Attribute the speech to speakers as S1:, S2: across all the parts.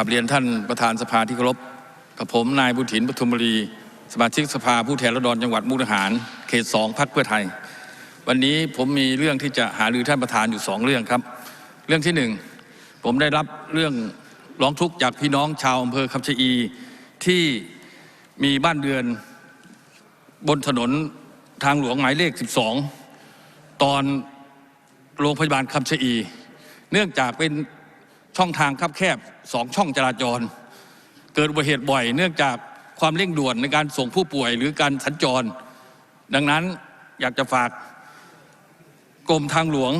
S1: กับเรียนท่านประธานสภาที่เคารพกับผมนายบุถินปทุมบุรีสมาชิกสภาผู้แทนราษฎรจังหวัดมุกดาหาร เขตสองพรรคเพื่อไทย วันนี้ผมมีเรื่องที่จะหารือท่านประธานอยู่สองเรื่องครับ เรื่องที่หนึ่งผมได้รับเรื่องร้องทุกข์จากพี่น้องชาวอำเภอคำชะอีที่มีบ้านเรือนบนถนนทางหลวงหมายเลข 12 ตอนโรงพยาบาลคำชะอี เนื่องจากเป็น ช่องทางคับแคบสองช่องจราจร เกิดอุบัติเหตุบ่อย เนื่องจากความเร่งด่วนในการส่งผู้ป่วยหรือการสัญจร ดังนั้นอยากจะฝากกรมทางหลวง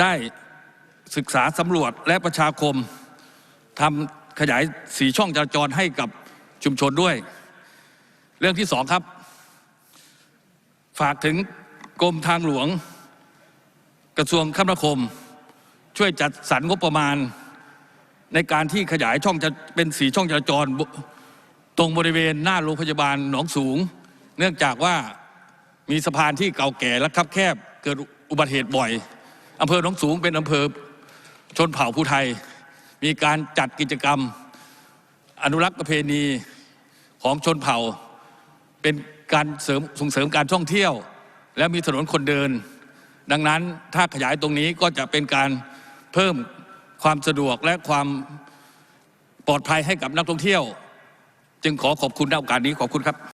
S1: ได้ศึกษาสำรวจและประชาคมทำขยายสีช่องจราจรให้กับชุมชนด้วย เรื่องที่สองครับ ฝากถึงกรมทางหลวง กระทรวงคมนาคม ช่วยจัดสรรงบประมาณ ในการที่ขยายช่องจะเป็นสีช่องจราจร ตรงบริเวณหน้าโรงพยาบาลหนองสูง เนื่องจากว่ามีสะพานที่เก่าแก่และคับแคบเกิดอุบัติเหตุบ่อยอำเภอหนองสูงเป็นอำเภอชนเผ่าผู้ไทย มีการจัดกิจกรรม อนุรักษ์ประเพณีของชนเผ่า เป็นการเสริมส่งเสริมการท่องเที่ยว และมีถนนคนเดิน ดังนั้นถ้าขยายตรงนี้ก็จะเป็นการ เพิ่มความสะดวกและความปลอดภัยให้กับนักท่องเที่ยว จึงขอขอบคุณในโอกาสนี้ขอบคุณครับ